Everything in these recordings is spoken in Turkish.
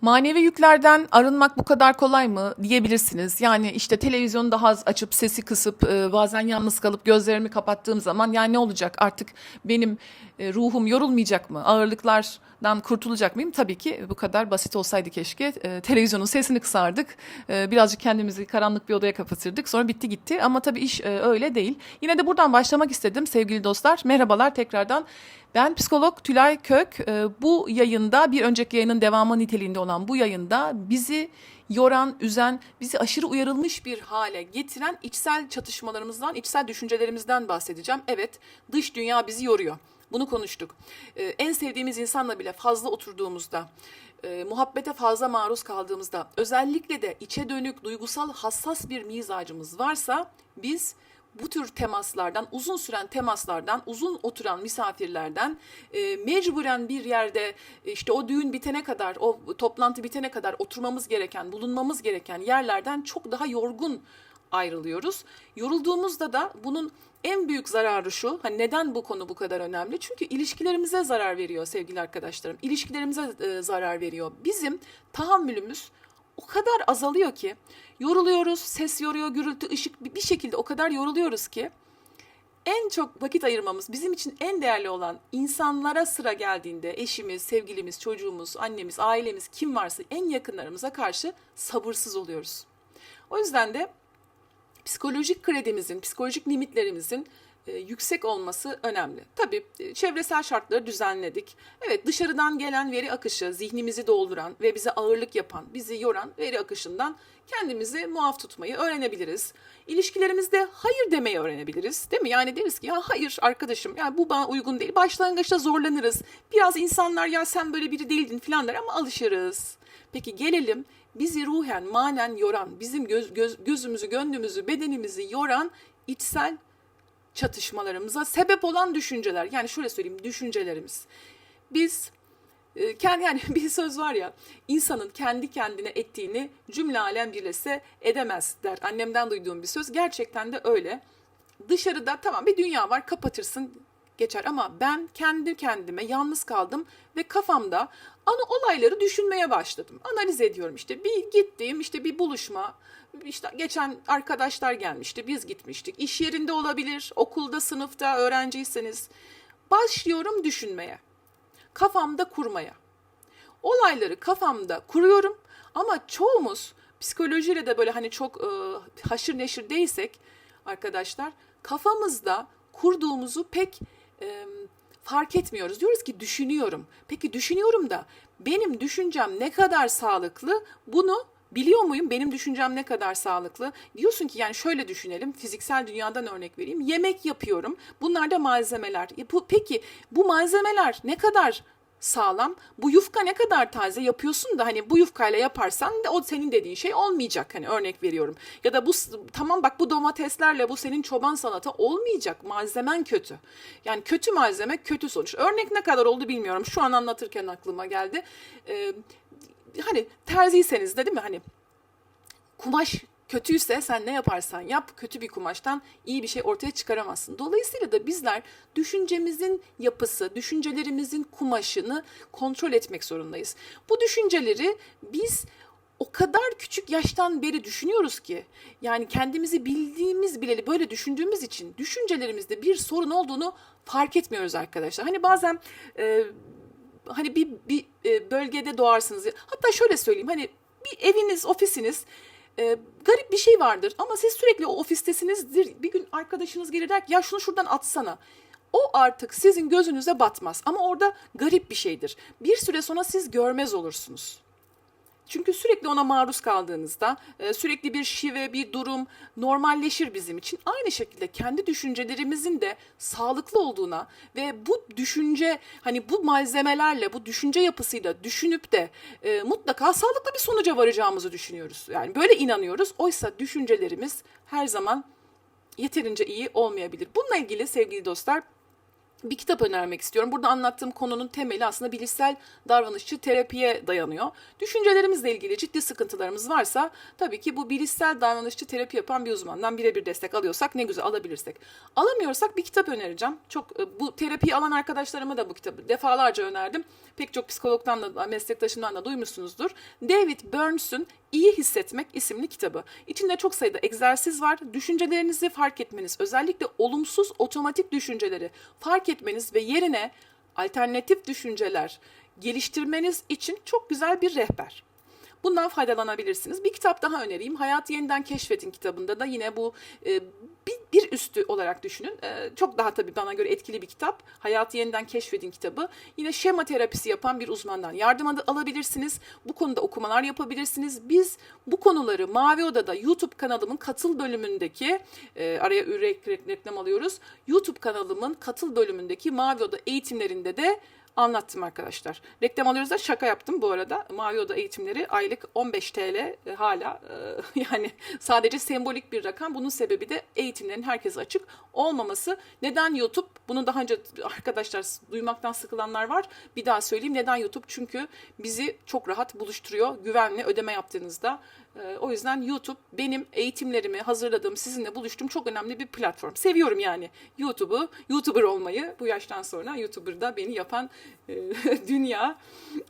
Manevi yüklerden arınmak bu kadar kolay mı diyebilirsiniz. Yani işte televizyonu daha az açıp sesi kısıp e, bazen yalnız kalıp gözlerimi kapattığım zaman yani ne olacak artık benim e, ruhum yorulmayacak mı? Ağırlıklardan kurtulacak mıyım? Tabii ki bu kadar basit olsaydı keşke. E, televizyonun sesini kısardık. Birazcık kendimizi karanlık bir odaya kapatırdık. Sonra bitti gitti ama tabii iş öyle değil. Yine de buradan başlamak istedim sevgili dostlar. Merhabalar tekrardan. Ben psikolog Tülay Kök. Ee, Bu yayında bir önceki yayının devamı niteliğinde olan bu yayında bizi yoran, üzen, bizi aşırı uyarılmış bir hale getiren içsel çatışmalarımızdan, içsel düşüncelerimizden bahsedeceğim. Evet, dış dünya bizi yoruyor. Bunu konuştuk. Ee, En sevdiğimiz insanla bile fazla oturduğumuzda, e, muhabbete fazla maruz kaldığımızda, özellikle de içe dönük, duygusal, hassas bir mizacımız varsa biz bu tür temaslardan, uzun süren temaslardan, uzun oturan misafirlerden, e, mecburen bir yerde e, işte o düğün bitene kadar, o toplantı bitene kadar oturmamız gereken, bulunmamız gereken yerlerden çok daha yorgun ayrılıyoruz. Yorulduğumuzda da bunun en büyük zararı şu, hani neden bu konu bu kadar önemli? Çünkü ilişkilerimize zarar veriyor sevgili arkadaşlarım. İlişkilerimize e, zarar veriyor. Bizim tahammülümüz o kadar azalıyor ki yoruluyoruz, ses yoruyor, gürültü, ışık bir şekilde o kadar yoruluyoruz ki en çok vakit ayırmamız bizim için en değerli olan insanlara sıra geldiğinde eşimiz, sevgilimiz, çocuğumuz, annemiz, ailemiz kim varsa en yakınlarımıza karşı sabırsız oluyoruz. O yüzden de psikolojik kredimizin, psikolojik limitlerimizin yüksek olması önemli. Tabii e, çevresel şartları düzenledik. Evet dışarıdan gelen veri akışı, zihnimizi dolduran ve bize ağırlık yapan, bizi yoran veri akışından kendimizi muaf tutmayı öğrenebiliriz. İlişkilerimizde hayır demeyi öğrenebiliriz. Değil mi? Yani deriz ki ya hayır arkadaşım yani bu bana uygun değil. Başlangıçta zorlanırız. Biraz insanlar ya sen böyle biri değildin falan der ama alışırız. Peki gelelim bizi ruhen, manen yoran, bizim göz, göz, gözümüzü, gönlümüzü, bedenimizi yoran içsel çatışmalarımıza sebep olan düşünceler. Yani şöyle söyleyeyim düşüncelerimiz. Biz e, kendi yani bir söz var ya insanın kendi kendine ettiğini cümle alem birlese edemez der. Annemden duyduğum bir söz. Gerçekten de öyle. Dışarıda tamam bir dünya var kapatırsın geçer ama ben kendi kendime yalnız kaldım ve kafamda ana olayları düşünmeye başladım. Analiz ediyorum işte bir gittiğim işte bir buluşma işte geçen arkadaşlar gelmişti biz gitmiştik. İş yerinde olabilir, okulda, sınıfta öğrenciyseniz başlıyorum düşünmeye. Kafamda kurmaya. Olayları kafamda kuruyorum ama çoğumuz psikolojiyle de böyle hani çok e, haşır neşir değilsek arkadaşlar kafamızda kurduğumuzu pek e, fark etmiyoruz. Diyoruz ki düşünüyorum. Peki düşünüyorum da benim düşüncem ne kadar sağlıklı bunu biliyor muyum? Benim düşüncem ne kadar sağlıklı? Diyorsun ki yani şöyle düşünelim. Fiziksel dünyadan örnek vereyim. Yemek yapıyorum. Bunlar da malzemeler. E bu, peki bu malzemeler ne kadar sağlam. Bu yufka ne kadar taze yapıyorsun da hani bu yufkayla yaparsan da o senin dediğin şey olmayacak hani örnek veriyorum. Ya da bu tamam bak bu domateslerle bu senin çoban salata olmayacak. Malzemen kötü. Yani kötü malzeme kötü sonuç. Örnek ne kadar oldu bilmiyorum. Şu an anlatırken aklıma geldi. Ee, hani terziyseniz de değil mi hani kumaş kötüyse sen ne yaparsan yap kötü bir kumaştan iyi bir şey ortaya çıkaramazsın. Dolayısıyla da bizler düşüncemizin yapısı, düşüncelerimizin kumaşını kontrol etmek zorundayız. Bu düşünceleri biz o kadar küçük yaştan beri düşünüyoruz ki yani kendimizi bildiğimiz bileli böyle düşündüğümüz için düşüncelerimizde bir sorun olduğunu fark etmiyoruz arkadaşlar. Hani bazen e, hani bir, bir e, bölgede doğarsınız. Hatta şöyle söyleyeyim hani bir eviniz, ofisiniz e, garip bir şey vardır ama siz sürekli o ofistesinizdir. Bir gün arkadaşınız gelir der ki ya şunu şuradan atsana. O artık sizin gözünüze batmaz ama orada garip bir şeydir. Bir süre sonra siz görmez olursunuz. Çünkü sürekli ona maruz kaldığınızda e, sürekli bir şive, bir durum normalleşir bizim için. Aynı şekilde kendi düşüncelerimizin de sağlıklı olduğuna ve bu düşünce hani bu malzemelerle, bu düşünce yapısıyla düşünüp de e, mutlaka sağlıklı bir sonuca varacağımızı düşünüyoruz. Yani böyle inanıyoruz. Oysa düşüncelerimiz her zaman yeterince iyi olmayabilir. Bununla ilgili sevgili dostlar bir kitap önermek istiyorum. Burada anlattığım konunun temeli aslında bilişsel davranışçı terapiye dayanıyor. Düşüncelerimizle ilgili ciddi sıkıntılarımız varsa tabii ki bu bilişsel davranışçı terapi yapan bir uzmandan birebir destek alıyorsak ne güzel alabilirsek. Alamıyorsak bir kitap önereceğim. Çok e, bu terapiyi alan arkadaşlarıma da bu kitabı defalarca önerdim. Pek çok psikologdan da meslektaşımdan da duymuşsunuzdur. David Burns'un İyi Hissetmek isimli kitabı. İçinde çok sayıda egzersiz var. Düşüncelerinizi fark etmeniz, özellikle olumsuz otomatik düşünceleri fark etmeniz ve yerine alternatif düşünceler geliştirmeniz için çok güzel bir rehber. Bundan faydalanabilirsiniz. Bir kitap daha önereyim. Hayatı Yeniden Keşfedin kitabında da yine bu e, bir, bir üstü olarak düşünün. E, çok daha tabii bana göre etkili bir kitap. Hayatı Yeniden Keşfedin kitabı. Yine şema terapisi yapan bir uzmandan yardım al- alabilirsiniz. Bu konuda okumalar yapabilirsiniz. Biz bu konuları Mavi Oda'da YouTube kanalımın katıl bölümündeki e, araya ürek reklam alıyoruz. YouTube kanalımın katıl bölümündeki Mavi Oda eğitimlerinde de anlattım arkadaşlar. Reklam alıyoruz da şaka yaptım bu arada. Mavi Oda eğitimleri aylık 15 TL e, hala e, yani sadece sembolik bir rakam. Bunun sebebi de eğitimlerin herkese açık olmaması. Neden YouTube? Bunu daha önce arkadaşlar duymaktan sıkılanlar var. Bir daha söyleyeyim. Neden YouTube? Çünkü bizi çok rahat buluşturuyor. Güvenli ödeme yaptığınızda. E, o yüzden YouTube benim eğitimlerimi hazırladığım, sizinle buluştuğum çok önemli bir platform. Seviyorum yani YouTube'u, YouTuber olmayı. Bu yaştan sonra YouTuber'da beni yapan e, dünya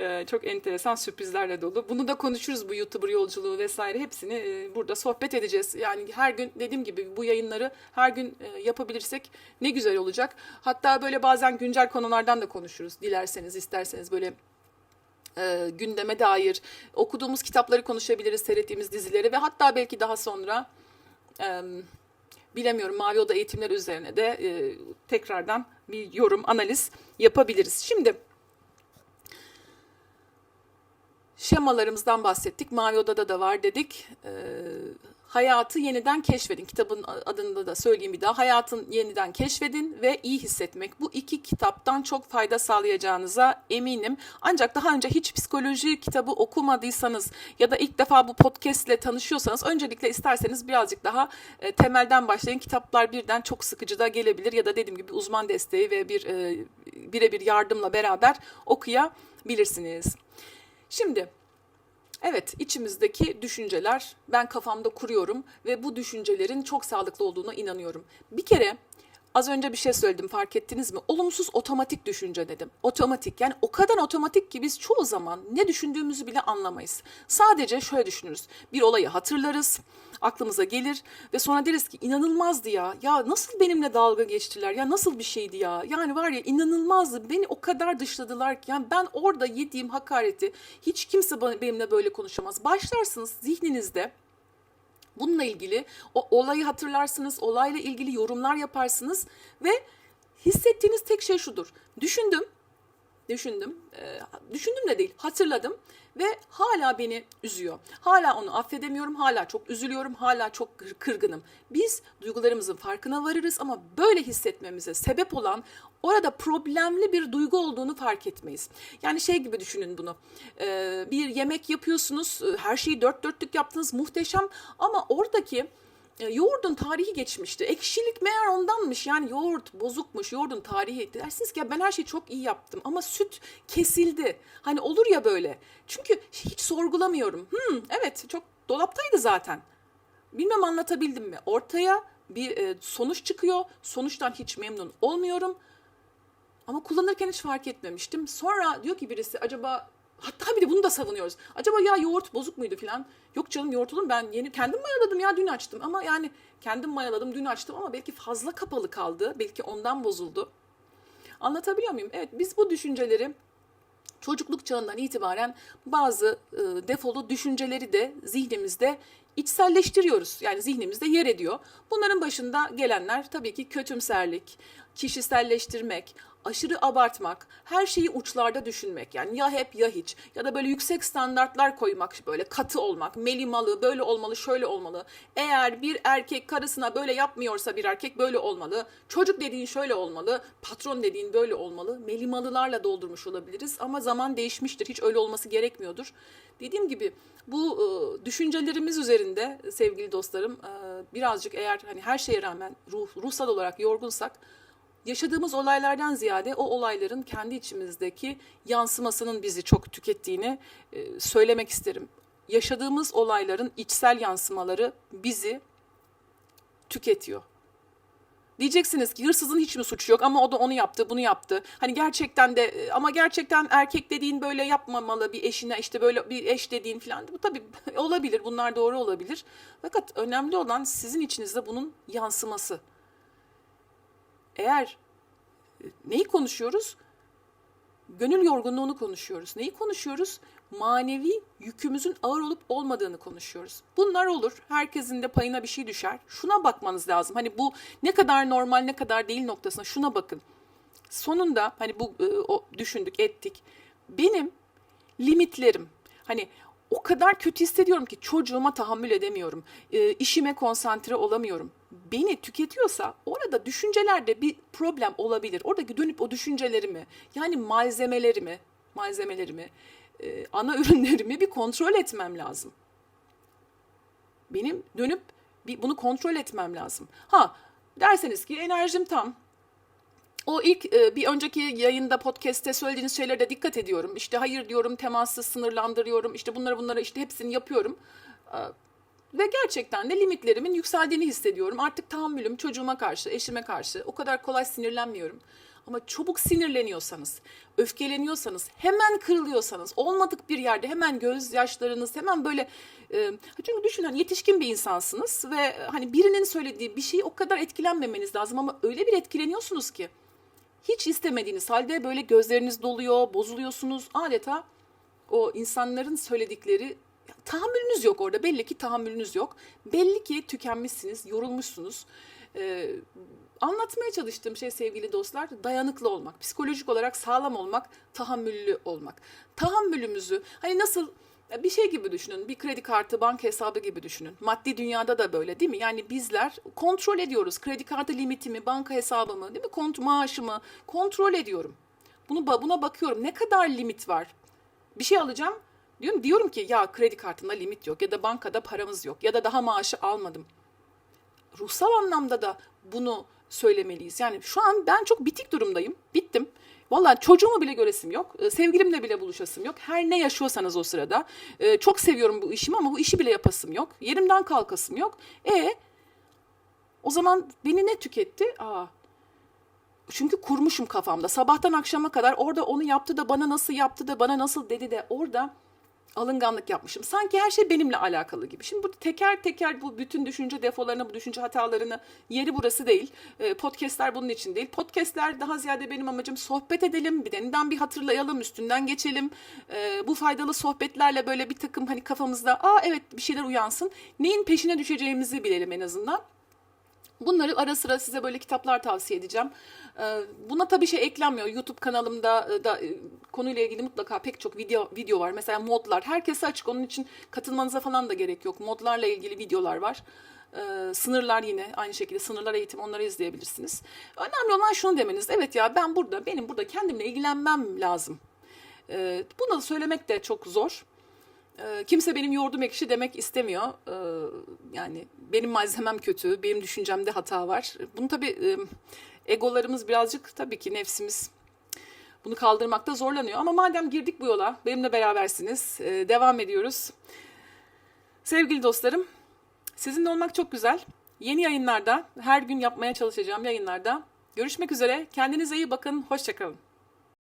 e, çok enteresan sürprizlerle dolu. Bunu da konuşuruz bu YouTuber yolculuğu vesaire hepsini e, burada sohbet edeceğiz. Yani her gün dediğim gibi bu yayınları her gün e, yapabilirsek ne güzel olacak. Hatta böyle bazen güncel konulardan da konuşuruz. Dilerseniz, isterseniz böyle e, gündeme dair okuduğumuz kitapları konuşabiliriz, seyrettiğimiz dizileri ve hatta belki daha sonra e, bilemiyorum Mavi Oda eğitimleri üzerine de e, tekrardan bir yorum, analiz yapabiliriz. Şimdi şemalarımızdan bahsettik. Mavi Oda'da da var dedik. Ee, hayatı yeniden keşfedin. Kitabın adını da söyleyeyim bir daha. Hayatın yeniden keşfedin ve iyi hissetmek. Bu iki kitaptan çok fayda sağlayacağınıza eminim. Ancak daha önce hiç psikoloji kitabı okumadıysanız ya da ilk defa bu podcast ile tanışıyorsanız öncelikle isterseniz birazcık daha e, temelden başlayın. Kitaplar birden çok sıkıcı da gelebilir ya da dediğim gibi uzman desteği ve bir e, birebir yardımla beraber okuyabilirsiniz. Şimdi evet içimizdeki düşünceler ben kafamda kuruyorum ve bu düşüncelerin çok sağlıklı olduğuna inanıyorum. Bir kere az önce bir şey söyledim fark ettiniz mi? Olumsuz otomatik düşünce dedim. Otomatik yani o kadar otomatik ki biz çoğu zaman ne düşündüğümüzü bile anlamayız. Sadece şöyle düşünürüz. Bir olayı hatırlarız, aklımıza gelir ve sonra deriz ki inanılmazdı ya. Ya nasıl benimle dalga geçtiler? Ya nasıl bir şeydi ya? Yani var ya inanılmazdı. Beni o kadar dışladılar ki yani ben orada yediğim hakareti hiç kimse benimle böyle konuşamaz. Başlarsınız zihninizde Bununla ilgili o olayı hatırlarsınız, olayla ilgili yorumlar yaparsınız ve hissettiğiniz tek şey şudur. Düşündüm, düşündüm, e, düşündüm de değil, hatırladım ve hala beni üzüyor. Hala onu affedemiyorum, hala çok üzülüyorum, hala çok kır- kırgınım. Biz duygularımızın farkına varırız ama böyle hissetmemize sebep olan orada problemli bir duygu olduğunu fark etmeyiz. Yani şey gibi düşünün bunu. E, bir yemek yapıyorsunuz, e, her şeyi dört dörtlük yaptınız, muhteşem ama oradaki yoğurdun tarihi geçmişti. Ekşilik meğer ondanmış. Yani yoğurt bozukmuş. Yoğurdun tarihi. Dersiniz ki ya ben her şeyi çok iyi yaptım ama süt kesildi. Hani olur ya böyle. Çünkü hiç sorgulamıyorum. Hmm, evet çok dolaptaydı zaten. Bilmem anlatabildim mi? Ortaya bir e, sonuç çıkıyor. Sonuçtan hiç memnun olmuyorum. Ama kullanırken hiç fark etmemiştim. Sonra diyor ki birisi acaba hatta bir de bunu da savunuyoruz. Acaba ya yoğurt bozuk muydu filan? Yok canım yoğurt olur ben yeni kendim mayaladım ya dün açtım ama yani kendim mayaladım dün açtım ama belki fazla kapalı kaldı. Belki ondan bozuldu. Anlatabiliyor muyum? Evet biz bu düşünceleri çocukluk çağından itibaren bazı e, defolu düşünceleri de zihnimizde içselleştiriyoruz. Yani zihnimizde yer ediyor. Bunların başında gelenler tabii ki kötümserlik, kişiselleştirmek, aşırı abartmak, her şeyi uçlarda düşünmek. Yani ya hep ya hiç ya da böyle yüksek standartlar koymak, böyle katı olmak, melimalı, böyle olmalı, şöyle olmalı. Eğer bir erkek karısına böyle yapmıyorsa bir erkek böyle olmalı. Çocuk dediğin şöyle olmalı, patron dediğin böyle olmalı. Melimalılarla doldurmuş olabiliriz ama zaman değişmiştir. Hiç öyle olması gerekmiyordur. Dediğim gibi bu e, düşüncelerimiz üzerinde sevgili dostlarım e, birazcık eğer hani her şeye rağmen ruh, ruhsal olarak yorgunsak yaşadığımız olaylardan ziyade o olayların kendi içimizdeki yansımasının bizi çok tükettiğini e, söylemek isterim. Yaşadığımız olayların içsel yansımaları bizi tüketiyor. Diyeceksiniz ki hırsızın hiç mi suçu yok ama o da onu yaptı, bunu yaptı. Hani gerçekten de ama gerçekten erkek dediğin böyle yapmamalı bir eşine işte böyle bir eş dediğin falan. Bu tabii olabilir. Bunlar doğru olabilir. Fakat önemli olan sizin içinizde bunun yansıması. Eğer e, neyi konuşuyoruz? Gönül yorgunluğunu konuşuyoruz. Neyi konuşuyoruz? Manevi yükümüzün ağır olup olmadığını konuşuyoruz. Bunlar olur. Herkesin de payına bir şey düşer. Şuna bakmanız lazım. Hani bu ne kadar normal ne kadar değil noktasına şuna bakın. Sonunda hani bu e, o, düşündük ettik. Benim limitlerim hani o kadar kötü hissediyorum ki çocuğuma tahammül edemiyorum. E, işime konsantre olamıyorum. Beni tüketiyorsa orada düşüncelerde bir problem olabilir. Oradaki dönüp o düşüncelerimi yani malzemelerimi, malzemelerimi, e, ana ürünlerimi bir kontrol etmem lazım. Benim dönüp bir bunu kontrol etmem lazım. Ha derseniz ki enerjim tam. O ilk e, bir önceki yayında podcast'te söylediğiniz şeylere de dikkat ediyorum. İşte hayır diyorum, teması sınırlandırıyorum. İşte bunları bunları işte hepsini yapıyorum. Ve gerçekten de limitlerimin yükseldiğini hissediyorum. Artık tahammülüm çocuğuma karşı, eşime karşı o kadar kolay sinirlenmiyorum. Ama çabuk sinirleniyorsanız, öfkeleniyorsanız, hemen kırılıyorsanız, olmadık bir yerde hemen gözyaşlarınız, hemen böyle... E, çünkü düşünün hani yetişkin bir insansınız ve hani birinin söylediği bir şeyi o kadar etkilenmemeniz lazım ama öyle bir etkileniyorsunuz ki hiç istemediğiniz halde böyle gözleriniz doluyor, bozuluyorsunuz. Adeta o insanların söyledikleri tahammülünüz yok orada. Belli ki tahammülünüz yok. Belli ki tükenmişsiniz, yorulmuşsunuz. Ee, anlatmaya çalıştığım şey sevgili dostlar dayanıklı olmak, psikolojik olarak sağlam olmak, tahammüllü olmak. Tahammülümüzü hani nasıl bir şey gibi düşünün. Bir kredi kartı, banka hesabı gibi düşünün. Maddi dünyada da böyle değil mi? Yani bizler kontrol ediyoruz. Kredi kartı limitimi, banka hesabımı, değil mi? Kont maaşımı kontrol ediyorum. Bunu buna bakıyorum. Ne kadar limit var? Bir şey alacağım. Diyorum diyorum ki ya kredi kartında limit yok ya da bankada paramız yok ya da daha maaşı almadım. Ruhsal anlamda da bunu söylemeliyiz. Yani şu an ben çok bitik durumdayım. Bittim. Valla çocuğumu bile göresim yok. Ee, Sevgilimle bile buluşasım yok. Her ne yaşıyorsanız o sırada. Ee, çok seviyorum bu işimi ama bu işi bile yapasım yok. Yerimden kalkasım yok. E o zaman beni ne tüketti? Aa, çünkü kurmuşum kafamda. Sabahtan akşama kadar orada onu yaptı da bana nasıl yaptı da bana nasıl dedi de orada alınganlık yapmışım. Sanki her şey benimle alakalı gibi. Şimdi burada teker teker bu bütün düşünce defolarını, bu düşünce hatalarını yeri burası değil. Ee, Podcast'ler bunun için değil. Podcast'ler daha ziyade benim amacım sohbet edelim, bir yeniden bir hatırlayalım, üstünden geçelim. Ee, bu faydalı sohbetlerle böyle bir takım hani kafamızda aa evet bir şeyler uyansın. Neyin peşine düşeceğimizi bilelim en azından. Bunları ara sıra size böyle kitaplar tavsiye edeceğim. Ee, Buna tabii şey eklenmiyor. YouTube kanalımda e, da e, konuyla ilgili mutlaka pek çok video video var. Mesela modlar. Herkese açık. Onun için katılmanıza falan da gerek yok. Modlarla ilgili videolar var. Ee, sınırlar yine aynı şekilde sınırlar eğitim onları izleyebilirsiniz. Önemli olan şunu demeniz. Evet ya ben burada benim burada kendimle ilgilenmem lazım. Ee, bunu da söylemek de çok zor. Ee, kimse benim yoğurdum ekşi demek istemiyor. Ee, yani benim malzemem kötü, benim düşüncemde hata var. Bunu tabii e, egolarımız birazcık tabii ki nefsimiz bunu kaldırmakta zorlanıyor. Ama madem girdik bu yola, benimle berabersiniz. Ee, devam ediyoruz. Sevgili dostlarım, sizinle olmak çok güzel. Yeni yayınlarda, her gün yapmaya çalışacağım yayınlarda. Görüşmek üzere. Kendinize iyi bakın. Hoşçakalın.